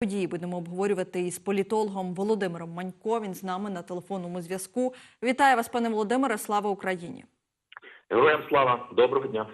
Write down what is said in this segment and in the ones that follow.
Події будемо обговорювати із політологом Володимиром Манько. Він з нами на телефонному зв'язку. Вітаю вас, пане Володимире. Слава Україні! Героям слава, доброго дня.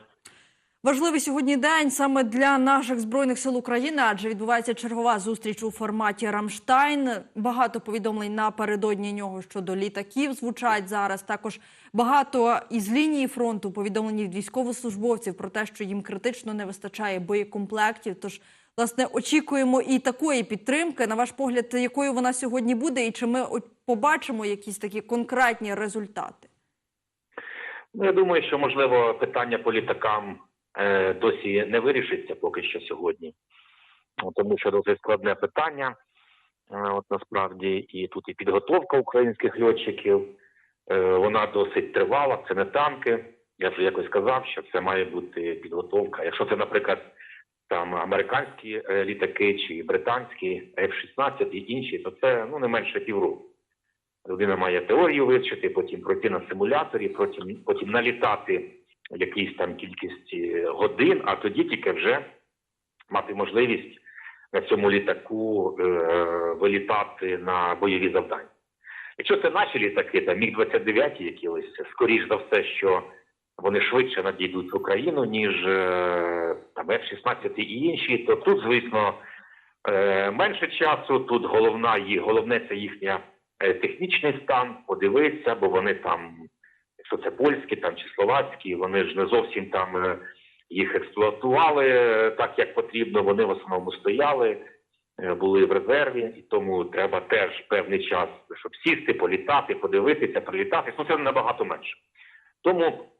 Важливий сьогодні день саме для наших збройних сил України, адже відбувається чергова зустріч у форматі Рамштайн. Багато повідомлень напередодні нього щодо літаків звучать зараз. Також багато із лінії фронту повідомлень від військовослужбовців про те, що їм критично не вистачає боєкомплектів. Тож, власне, очікуємо і такої підтримки. На ваш погляд, якою вона сьогодні буде, і чи ми побачимо якісь такі конкретні результати? Ну, я думаю, що можливо питання по літакам е, досі не вирішиться поки що сьогодні, Ну, тому що досить складне питання. Е, от насправді і тут і підготовка українських льотчиків, е, вона досить тривала. Це не танки. Я вже якось сказав, що це має бути підготовка. Якщо це, наприклад, там американські е, літаки чи британські F-16 і інші, то це ну не менше півроку. Людина має теорію вивчити, потім пройти на симуляторі, потім, потім налітати якісь там кількість годин, а тоді тільки вже мати можливість на цьому літаку е, вилітати на бойові завдання. Якщо це наші літаки, там Міг-29 які ось, скоріш за все, що вони швидше надійдуть в Україну, ніж е, там F-16 і інші, то тут, звісно, е, менше часу. Тут головна головне це їхня е, технічний стан, подивитися, бо вони там, якщо це польські там чи словацькі, вони ж не зовсім там їх експлуатували так, як потрібно. Вони в основному стояли, були в резерві, і тому треба теж певний час, щоб сісти, політати, подивитися, прилітати. Ну це набагато менше. Тому,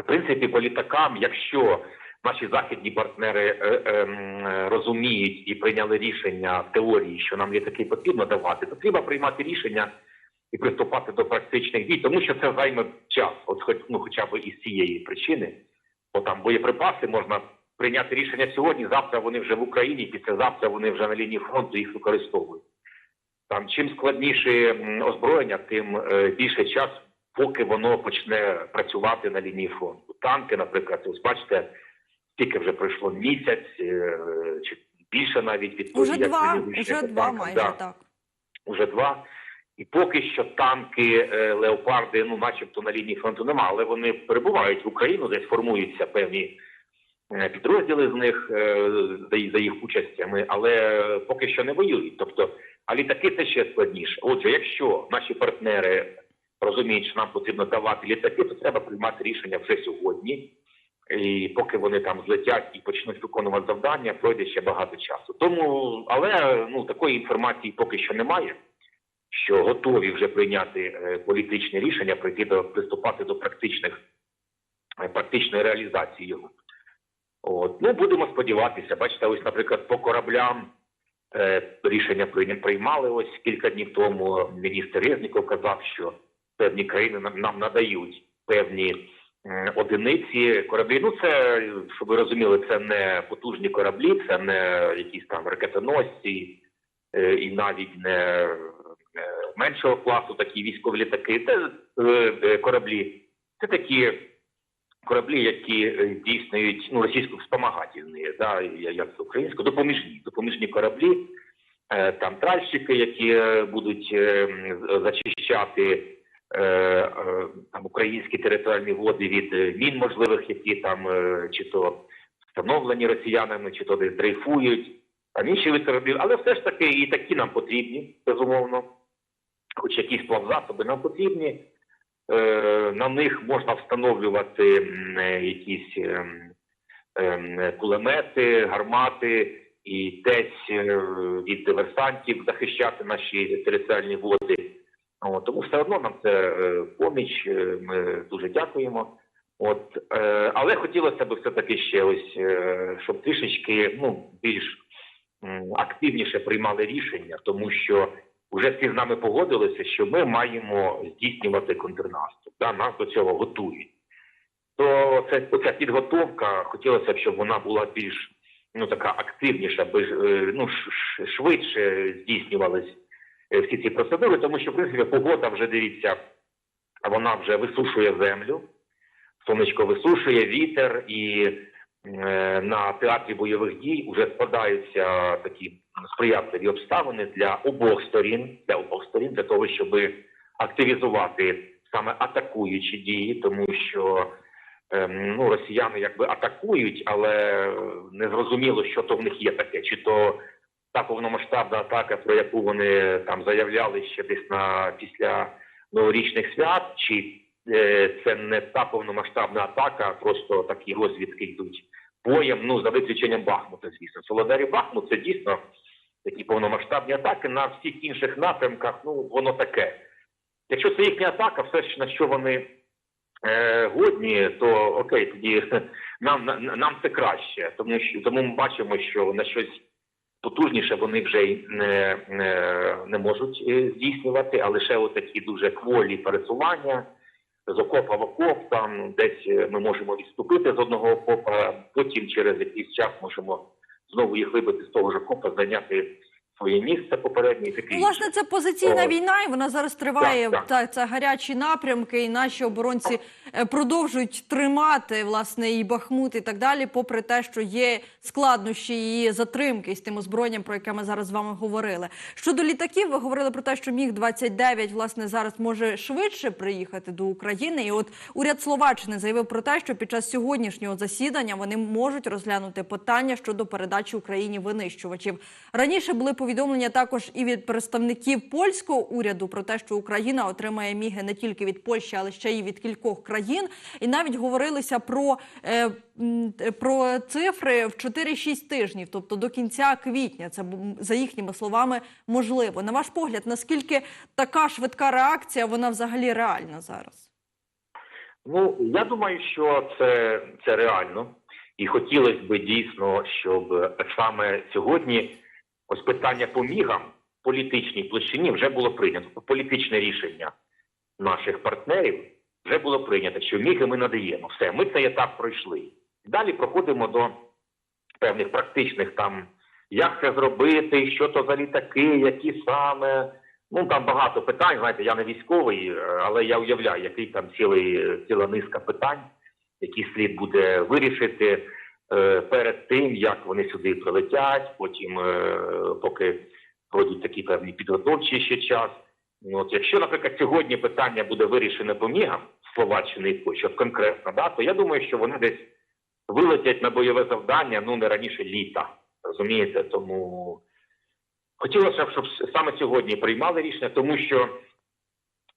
в принципі, по літакам, якщо наші західні партнери е, е, розуміють і прийняли рішення в теорії, що нам літаки потрібно давати, то треба приймати рішення і приступати до практичних дій, тому що це займе час, от хоч ну, хоча б із цієї причини, бо там боєприпаси можна прийняти рішення сьогодні. Завтра вони вже в Україні, післязавтра вони вже на лінії фронту їх використовують. Там чим складніше озброєння, тим е, більше часу, поки воно почне працювати на лінії фронту. Танки, наприклад, ось бачите, скільки вже пройшло місяць е, чи більше навіть від Уже два, уже два майже Да так. уже два. І поки що танки е, леопарди, ну, начебто на лінії фронту нема, але вони перебувають в Україну, десь формуються певні е, підрозділи з них за їх участями, але поки що не воюють. Тобто, а літаки це ще складніше. Отже, якщо наші партнери розуміють, що нам потрібно давати літаки, то треба приймати рішення вже сьогодні. І поки вони там злетять і почнуть виконувати завдання, пройде ще багато часу. Тому, але ну такої інформації поки що немає що готові вже прийняти е, політичне рішення, прийти до приступати до практичних е, практичної реалізації його. От ну будемо сподіватися. Бачите, ось, наприклад, по кораблям е, рішення приймали ось кілька днів тому. Міністр Резніков казав, що певні країни нам, надають певні одиниці кораблі. Ну це щоб ви розуміли, це не потужні кораблі, це не якісь там ракетоносці е, і навіть не е, меншого класу такі військові літаки. Це е, кораблі. Це такі кораблі, які здійснюють ну, російську спомагательні, да, як це українську, допоміжні, допоміжні кораблі, там тральщики, які будуть зачищати там, українські територіальні води від е, мін можливих, які там е, чи то встановлені росіянами, чи то десь дрейфують, там інші кораблів. Але все ж таки і такі нам потрібні, безумовно. Хоч якісь плавзасоби нам потрібні. Е, на них можна встановлювати е, якісь ем, ем, кулемети, гармати і десь е, від диверсантів захищати наші територіальні води. О, тому все одно нам це е, поміч. е, Ми дуже дякуємо. От, е, але хотілося б все-таки ще ось, щоб трішечки ну, більш активніше приймали рішення, тому що вже всі з нами погодилися, що ми маємо здійснювати контрнаступ. Да? Нас до цього готують. То це оця підготовка, хотілося б, щоб вона була більш ну така активніша, більш, ну швидше здійснювались е, всі ці процедури, тому що в принципі погода вже дивіться, вона вже висушує землю, сонечко висушує вітер, і е, на театрі бойових дій вже складаються такі сприятливі обставини для обох сторін, для обох сторін, для того, щоб активізувати саме атакуючі дії, тому що ем, ну, росіяни якби атакують, але не зрозуміло, що то в них є таке, чи то та повномасштабна атака, про яку вони там заявляли ще десь на після новорічних свят, чи е, це не та повномасштабна атака, просто такі розвідки йдуть боєм, ну за виключенням Бахмута, звісно. Солодарі Бахмут це дійсно такі повномасштабні атаки на всіх інших напрямках. Ну воно таке. Якщо це їхня атака, все ж на що вони е, годні, то окей, тоді нам на- нам це краще, тому що тому ми бачимо, що на щось потужніше вони вже й не, не, не можуть е, здійснювати, а лише отакі дуже кволі пересування з окопа в окоп. Там десь е, ми можемо відступити з одного окопа, потім через якийсь час можемо знову їх вибити з того ж окопа, зайняти своє місце попереднє і таке. Інше. власне, це позиційна О. війна, і вона зараз триває. Так, так. Та це гарячі напрямки, і наші оборонці е, продовжують тримати власне і Бахмут, і так далі, попри те, що є складнощі і затримки з тим озброєнням, про яке ми зараз з вами говорили. Щодо літаків, ви говорили про те, що міг 29 власне зараз може швидше приїхати до України. І от уряд Словаччини заявив про те, що під час сьогоднішнього засідання вони можуть розглянути питання щодо передачі Україні винищувачів. Раніше були повідомлення також і від представників польського уряду про те, що Україна отримає міги не тільки від Польщі, але ще й від кількох країн. І навіть говорилися про, е, про цифри в 4-6 тижнів, тобто до кінця квітня. Це за їхніми словами можливо. На ваш погляд, наскільки така швидка реакція вона взагалі реальна зараз? Ну я думаю, що це, це реально, і хотілося б дійсно, щоб саме сьогодні ось питання по мігам в політичній площині вже було прийнято. Політичне рішення наших партнерів вже було прийнято, що міги ми надаємо. Все, ми цей етап пройшли. Далі проходимо до певних практичних там, як це зробити, що то за літаки, які саме. Ну там багато питань. Знаєте, я не військовий, е, але я уявляю, який там цілий ціла низка питань, які слід буде вирішити е, перед тим, як вони сюди прилетять. Потім, е, поки пройдуть такі певні підготовчі ще час. От якщо, наприклад, сьогодні питання буде вирішене по мігам Словаччини і Польщі, конкретно, да, то я думаю, що вони десь вилетять на бойове завдання ну не раніше літа. Розумієте, тому хотілося б, щоб саме сьогодні приймали рішення, тому що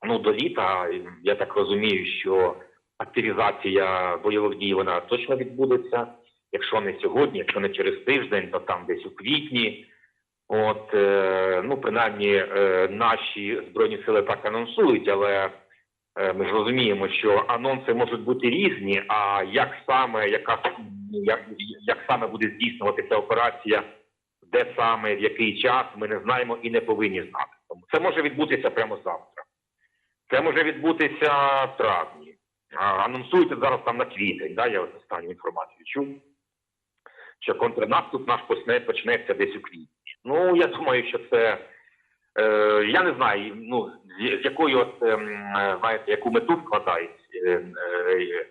ну до літа я так розумію, що активізація бойових дій вона точно відбудеться. Якщо не сьогодні, якщо не через тиждень, то там десь у квітні. От е, ну принаймні е, наші збройні сили так анонсують, але е, ми ж розуміємо, що анонси можуть бути різні. А як саме яка як, як саме буде здійснюватися операція, де саме в який час, ми не знаємо і не повинні знати. Тому це може відбутися прямо завтра. Це може відбутися в травні. А, анонсуйте зараз там на квітень. Да, я останню інформацію чув, що контрнаступ наш почне, почнеться десь у квітні. Ну я думаю, що це. Е, я не знаю, ну з якою от ем, е, знаєте, яку мету вкладають е, е,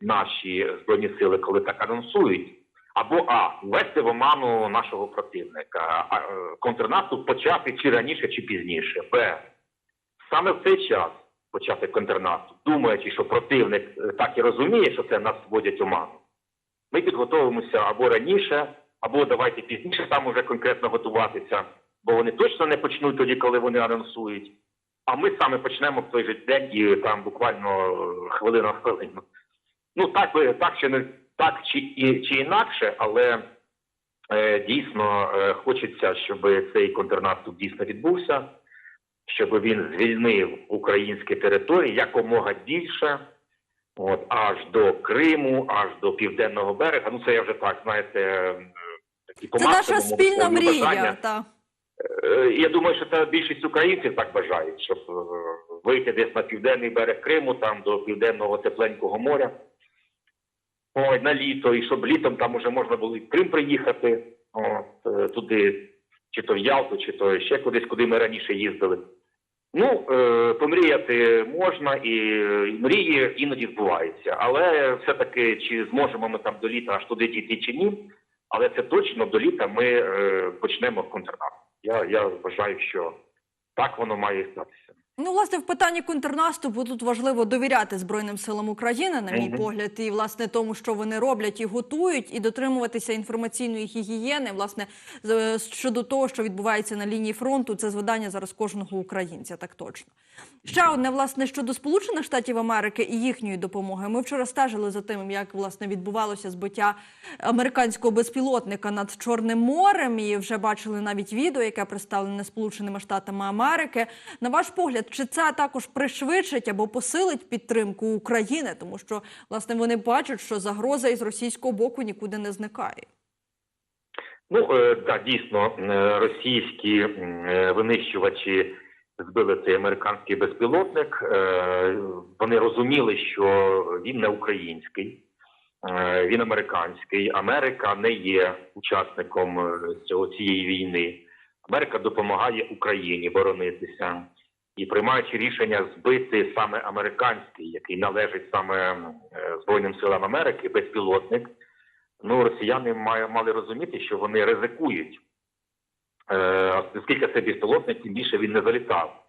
наші збройні сили, коли так анонсують. Або А. Ввести в оману нашого противника. А, е, контрнаступ почати чи раніше, чи пізніше. Б. Саме в цей час почати контрнаступ, думаючи, що противник е, так і розуміє, що це нас вводять в оману. Ми підготовимося або раніше, або давайте пізніше там уже конкретно готуватися, бо вони точно не почнуть тоді, коли вони анонсують. А ми саме почнемо в той же день і там буквально е, хвилина в хвилину. Ну так би так чи не так чи і чи інакше, але е, дійсно е, хочеться, щоб цей контрнаступ дійсно відбувся, щоб він звільнив українські території якомога більше. От аж до Криму, аж до південного берега. Ну це я вже так знаєте. е, такі по Це наша спільна мрія. бажання. Та. Е, Я думаю, що це більшість українців так бажають, щоб е, вийти десь на південний берег Криму, там до південного тепленького моря. Ой, на літо, і щоб літом там уже можна було і в Крим приїхати, от, е, туди, чи то в Ялту, чи то ще кудись, куди ми раніше їздили. Ну, е, помріяти можна, і мрії іноді збуваються. Але все-таки чи зможемо ми там до літа аж туди дійти чи ні, але це точно до літа ми е, почнемо контрнаступ. Я, я вважаю, що так воно має статися. Ну, власне, в питанні контрнаступу тут важливо довіряти Збройним силам України, на мій погляд, і власне тому, що вони роблять і готують, і дотримуватися інформаційної гігієни. Власне, щодо того, що відбувається на лінії фронту, це завдання зараз кожного українця, так точно. Ще одне, власне, щодо Сполучених Штатів Америки і їхньої допомоги. Ми вчора стежили за тим, як власне відбувалося збиття американського безпілотника над Чорним морем, і вже бачили навіть відео, яке представлене Сполученими Штатами Америки. На ваш погляд, чи це також пришвидшить або посилить підтримку України, тому що власне вони бачать, що загроза із російського боку нікуди не зникає. Ну е, так, дійсно, е, російські е, винищувачі збили цей американський безпілотник. Е, Вони розуміли, що він не український, е, він американський. Америка не є учасником е, цього цієї війни. Америка допомагає Україні боронитися і приймаючи рішення збити саме американський, який належить саме е, Збройним силам Америки, безпілотник. Ну, росіяни мали розуміти, що вони ризикують. Е, оскільки це безпілотник, тим більше він не залітав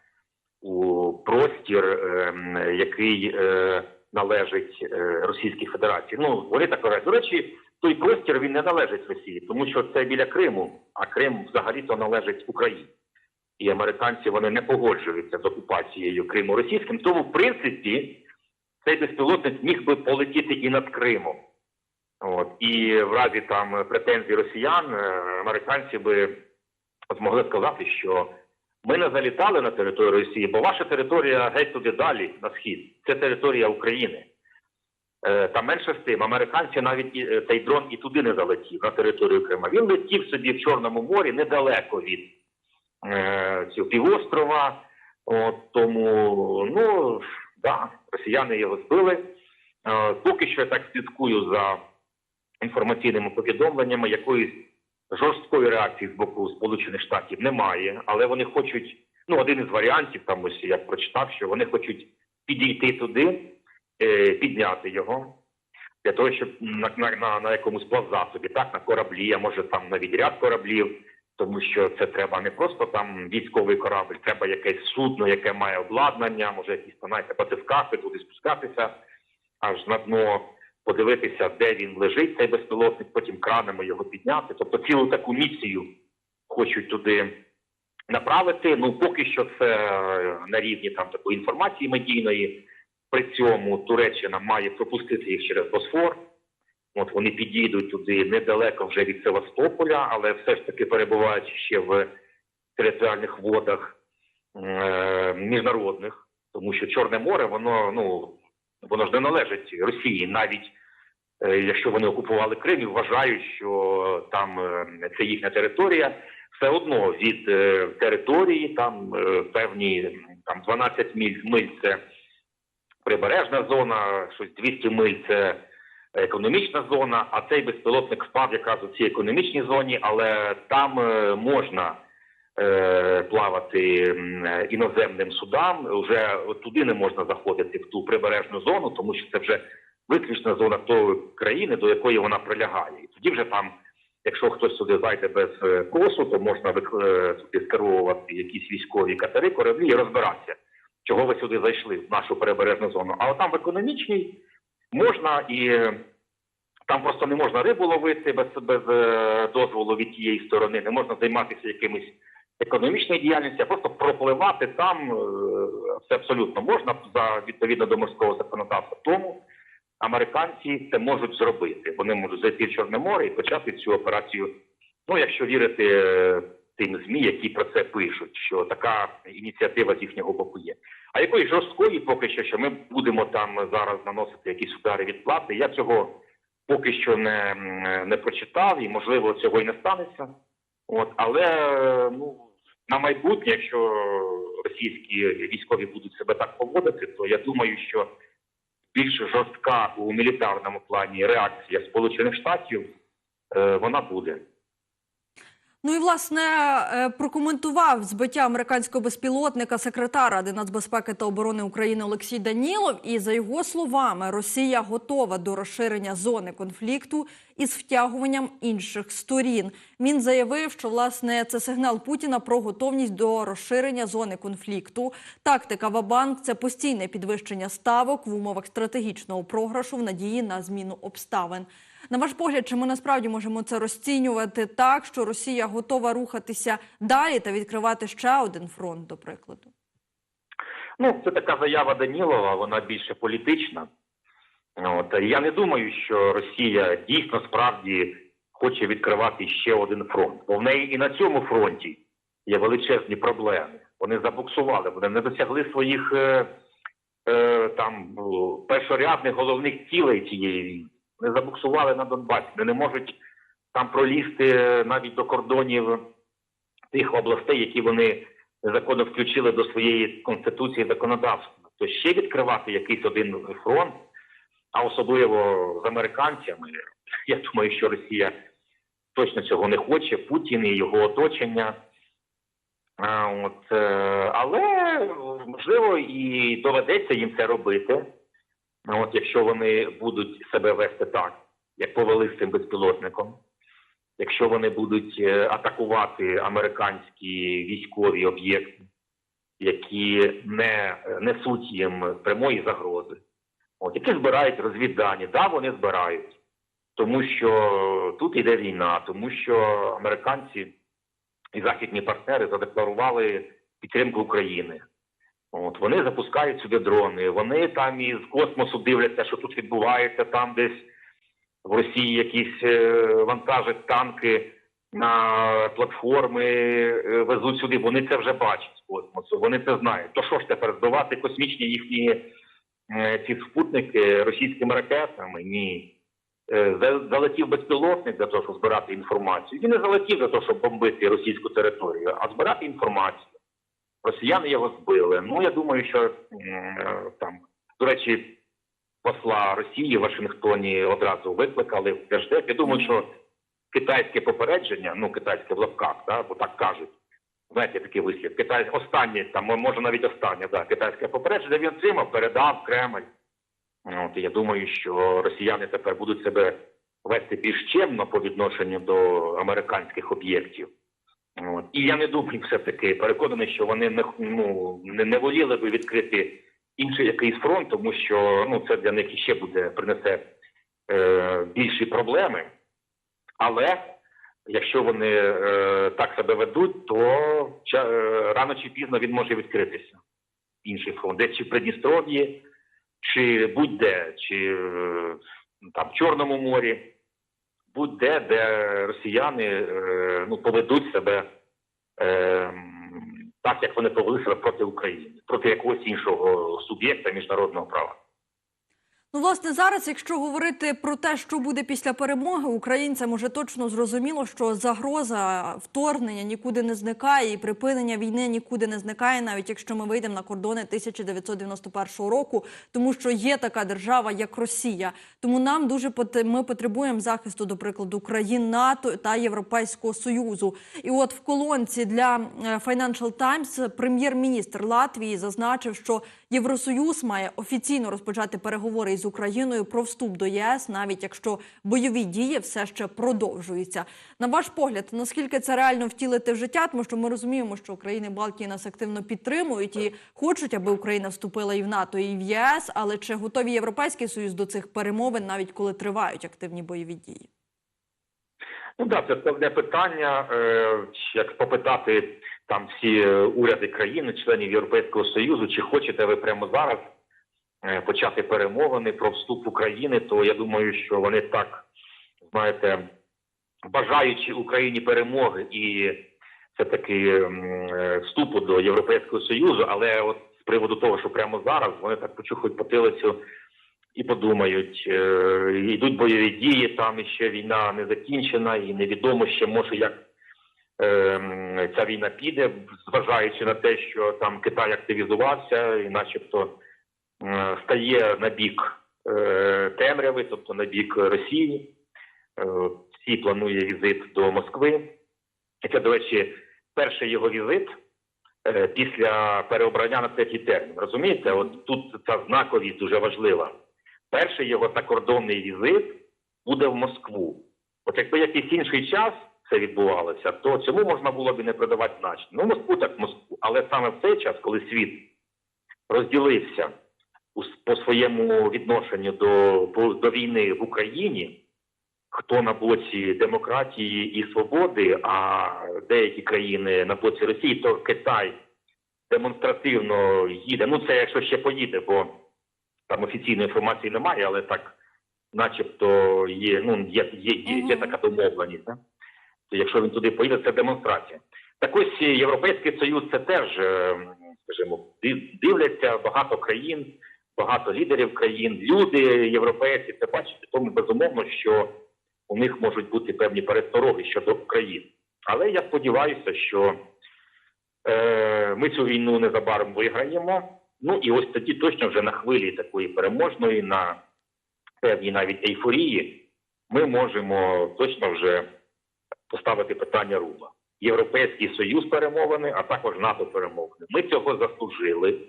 у простір, е, який належить Російській Федерації. Ну, вони так кажуть. До речі, той простір він не належить Росії, тому що це біля Криму, а Крим взагалі-то належить Україні. І американці вони не погоджуються з окупацією Криму російським. Тому, в принципі, цей безпілотник міг би полетіти і над Кримом. От і в разі там претензій росіян, е, американці би змогли сказати, що ми не залітали на територію Росії, бо ваша територія геть туди далі, на схід. Це територія України. Е, Та менше з тим, американці навіть е, цей дрон і туди не залетів на територію Крима. Він летів собі в Чорному морі недалеко від цього півострова. От, тому, ну да, росіяни його збили. Е, поки що я так слідкую за інформаційними повідомленнями, якоїсь жорсткої реакції з боку Сполучених Штатів немає, але вони хочуть. Ну, один із варіантів, там ось я прочитав, що вони хочуть підійти туди, е, підняти його для того, щоб на, на, на, на якомусь плавзасобі, так, на кораблі, а може там навіть ряд кораблів, тому що це треба не просто там військовий корабль, треба якесь судно, яке має обладнання, може якісь знаєте, батискафи, туди спускатися аж на дно, подивитися, де він лежить, цей безпілотник, потім кранами його підняти. Тобто цілу таку місію хочуть туди направити. Ну поки що це е, на рівні там такої інформації медійної. При цьому Туреччина має пропустити їх через Босфор. От вони підійдуть туди недалеко вже від Севастополя, але все ж таки перебуваючи ще в територіальних водах е, міжнародних, тому що Чорне море, воно ну воно ж не належить Росії, навіть е, якщо вони окупували Крим і вважають, що там е, це їхня територія, все одно від е, території там е, певні там 12 миль, миль це прибережна зона, щось 200 миль це економічна зона, а цей безпілотник впав якраз у цій економічній зоні, але там е, можна е, плавати е, іноземним судам. Вже туди не можна заходити в ту прибережну зону, тому що це вже виключна зона тої країни, до якої вона прилягає. І тоді вже там, якщо хтось сюди зайде без косу, то можна сюди скерувати якісь військові катери, кораблі і розбиратися, чого ви сюди зайшли в нашу прибережну зону. А там в економічній можна і. е, Там просто не можна рибу ловити без, без е, дозволу від тієї сторони, не можна займатися якимось економічною діяльністю, а просто пропливати там е, все абсолютно можна за відповідно до морського законодавства. Тому американці це можуть зробити. Вони можуть зайти в Чорне море і почати цю операцію. Ну, якщо вірити тим змі, які про це пишуть, що така ініціатива з їхнього боку є. А якої жорсткої, поки що, що ми будемо там зараз наносити якісь удари відплати, я цього поки що не, не прочитав, і можливо цього і не станеться. От, але ну на майбутнє, якщо російські військові будуть себе так поводити, то я думаю, що більш жорстка у мілітарному плані реакція Сполучених Штатів е, вона буде. Ну і власне е, прокоментував збиття американського безпілотника секретар Ради нацбезпеки та оборони України Олексій Данілов. І за його словами, Росія готова до розширення зони конфлікту із втягуванням інших сторін. Він заявив, що власне це сигнал Путіна про готовність до розширення зони конфлікту. Тактика Вабанк це постійне підвищення ставок в умовах стратегічного програшу в надії на зміну обставин. На ваш погляд, чи ми насправді можемо це розцінювати так, що Росія готова рухатися далі та відкривати ще один фронт, до прикладу? Ну, це така заява Данілова, вона більше політична. От я не думаю, що Росія дійсно справді хоче відкривати ще один фронт. Бо в неї і на цьому фронті є величезні проблеми. Вони забуксували, вони не досягли своїх е, е, там першорядних головних цілей цієї війни. Вони забуксували на Донбасі. Вони не можуть там пролізти навіть до кордонів тих областей, які вони законно включили до своєї конституції законодавства. То ще відкривати якийсь один фронт, а особливо з американцями, я думаю, що Росія точно цього не хоче. Путін і його оточення. От, е, але можливо і доведеться їм це робити. От, якщо вони будуть себе вести так, як повели з цим безпілотником, якщо вони будуть е, атакувати американські військові об'єкти, які не е, несуть їм прямої загрози, от, які збирають розвіддані, да, вони збирають, тому що тут йде війна, тому що американці і західні партнери задекларували підтримку України. От вони запускають сюди дрони. Вони там із космосу дивляться, що тут відбувається, там десь в Росії якісь е, вантажать танки на платформи, е, везуть сюди. Вони це вже бачать з космосу. Вони це знають. То що ж тепер збивати космічні їхні е, ці спутники російськими ракетами? Ні. Залетів безпілотник для того, щоб збирати інформацію. Він не залетів для того, щоб бомбити російську територію, а збирати інформацію. Росіяни його збили. Ну я думаю, що там, до речі, посла Росії в Вашингтоні одразу викликали в Держдеп. Я думаю, що китайське попередження, ну китайське в лапках, да, бо так кажуть. Знаєте, такий вислів. Китай останнє, там може навіть останнє, да, китайське попередження він отримав, передав Кремль. От, я думаю, що росіяни тепер будуть себе вести більш чемно по відношенню до американських об'єктів. І я не думаю, все-таки переконаний, що вони не, ну, не, не воліли би відкрити інший якийсь фронт, тому що ну, це для них іще буде принесе е, більші проблеми. Але якщо вони е, так себе ведуть, то ча, е, рано чи пізно він може відкритися. Інший фронт, десь чи в Придністров'ї, чи будь-де, чи е, там в Чорному морі, будь-де, де росіяни е, ну, поведуть себе е, так, як вони повели себе проти України, проти якогось іншого суб'єкта міжнародного права. Ну, власне, зараз, якщо говорити про те, що буде після перемоги, українцям уже точно зрозуміло, що загроза вторгнення нікуди не зникає, і припинення війни нікуди не зникає, навіть якщо ми вийдемо на кордони 1991 року, тому що є така держава, як Росія. Тому нам дуже ми потребуємо захисту, до прикладу, країн НАТО та Європейського союзу. І от в колонці для е, Financial Times прем'єр-міністр Латвії зазначив, що Євросоюз має офіційно розпочати переговори із Україною про вступ до ЄС, навіть якщо бойові дії все ще продовжуються. На ваш погляд, наскільки це реально втілити в життя? Тому що ми розуміємо, що країни Балтії нас активно підтримують і хочуть, аби Україна вступила і в НАТО, і в ЄС. Але чи готові Європейський Союз до цих перемовин, навіть коли тривають активні бойові дії? Ну так, це складне питання. Е, Як попитати там всі е, уряди країни, членів Європейського Союзу, чи хочете ви прямо зараз е, почати перемовини про вступ України, то я думаю, що вони так, знаєте, бажаючи Україні перемоги і все-таки е, вступу до Європейського Союзу, але от з приводу того, що прямо зараз вони так почухають потилицю і подумають, е, йдуть бойові дії, там іще війна не закінчена, і невідомо ще може як е, ця війна піде, зважаючи на те, що там Китай активізувався і, начебто, е, стає на бік е, темряви, тобто на бік Росії. Всі планує візит до Москви. Це, до речі, перший його візит після переобрання на третій термін. Розумієте, от тут ця знаковість дуже важлива. Перший його закордонний візит буде в Москву. От якби якийсь інший час це відбувалося, то цьому можна було б не придавати значення. Ну, Москву так Москву. Але саме в цей час, коли світ розділився по своєму відношенню до, до війни в Україні, хто на боці демократії і свободи, а деякі країни на боці Росії, то Китай демонстративно їде. Ну, це якщо ще поїде, бо там офіційної інформації немає, але так, начебто, є, ну, є, є, є, є така домовленість. Да? То якщо він туди поїде, це демонстрація. Так ось Європейський Союз це теж, е, скажімо, дивляться багато країн, багато лідерів країн, люди європейці це бачать, тому безумовно, що у них можуть бути певні перестороги щодо України. Але я сподіваюся, що е, ми цю війну незабаром виграємо. Ну і ось тоді точно вже на хвилі такої переможної, на певній навіть ейфорії, ми можемо точно вже поставити питання руба. Європейський Союз перемовини, а також НАТО перемовини. Ми цього заслужили.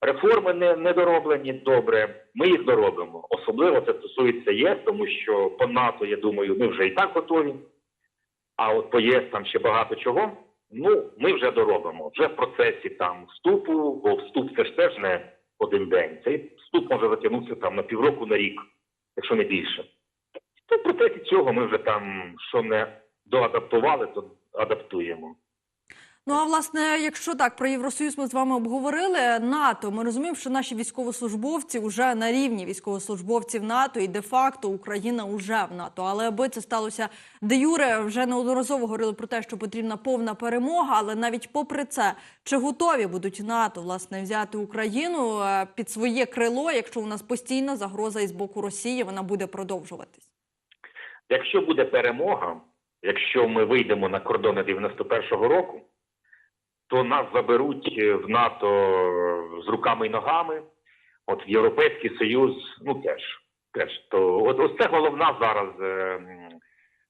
Реформи не, не дороблені добре. Ми їх доробимо. Особливо це стосується ЄС, тому що по НАТО, я думаю, ми вже і так готові. А от по ЄС там ще багато чого. Ну, ми вже доробимо. Вже в процесі там вступу, бо вступ це ж теж не один день. Цей вступ може затягнутися там на півроку на рік, якщо не більше. То в процесі цього ми вже там що не доадаптували, то адаптуємо. Ну а власне, якщо так про Євросоюз ми з вами обговорили НАТО, ми розуміємо, що наші військовослужбовці вже на рівні військовослужбовців НАТО, і де-факто Україна вже в НАТО. Але аби це сталося де юре, вже неодноразово говорили про те, що потрібна повна перемога. Але навіть попри це, чи готові будуть НАТО власне взяти Україну е, під своє крило, якщо у нас постійна загроза із боку Росії, вона буде продовжуватись? Якщо буде перемога, якщо ми вийдемо на кордони 91-го року, то нас заберуть е, в НАТО з руками і ногами, от в Європейський Союз, ну теж. теж. То, от, ось це головна зараз е,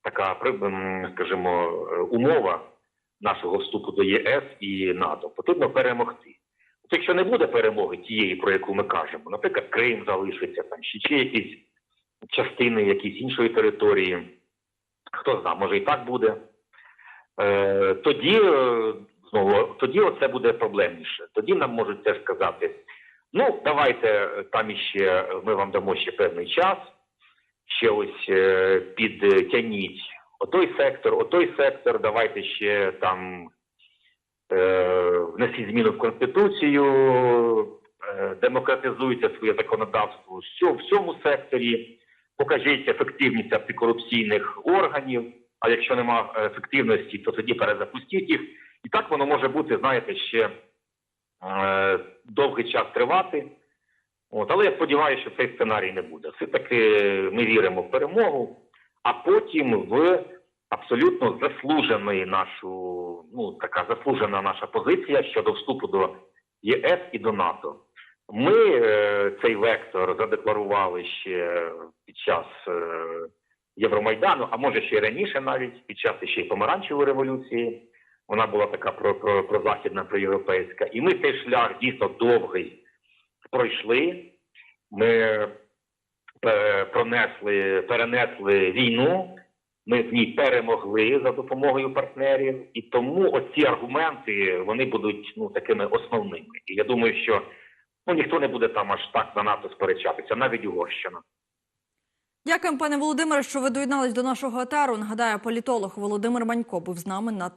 така, скажімо, е, умова нашого вступу до ЄС і НАТО. Потрібно перемогти. От якщо не буде перемоги тієї, про яку ми кажемо, наприклад, Крим залишиться там, чи, чи якісь частини якісь іншої території, хто знає, може і так буде. Е, тоді е, тоді оце буде проблемніше. Тоді нам можуть теж сказати: ну давайте е, там іще ми вам дамо ще певний час, ще ось е, підтягніть отой сектор, отой сектор, давайте ще там е, внесіть зміну в конституцію, е, демократизуйте своє законодавство цьому- в цьому секторі покажіть ефективність антикорупційних органів. А якщо нема е, ефективності, то тоді перезапустіть їх. І так воно може бути, знаєте, ще е, довгий час тривати. От, але я сподіваюся, що цей сценарій не буде. Все-таки ми віримо в перемогу, а потім в абсолютно заслужений нашу, ну така заслужена наша позиція щодо вступу до ЄС і до НАТО. Ми е, цей вектор задекларували ще під час е, Євромайдану, а може ще й раніше, навіть під час ще й помаранчевої революції. Вона була така про, про, прозахідна, проєвропейська. І ми цей шлях дійсно довгий пройшли. Ми е, пронесли, перенесли війну. Ми в ній перемогли за допомогою партнерів, і тому оці аргументи вони будуть ну такими основними. І я думаю, що ну ніхто не буде там аж так за НАТО сперечатися, навіть Угорщина. Дякуємо, пане Володимире, що ви доєднались до нашого етеру. Нагадаю, політолог Володимир Манько був з нами на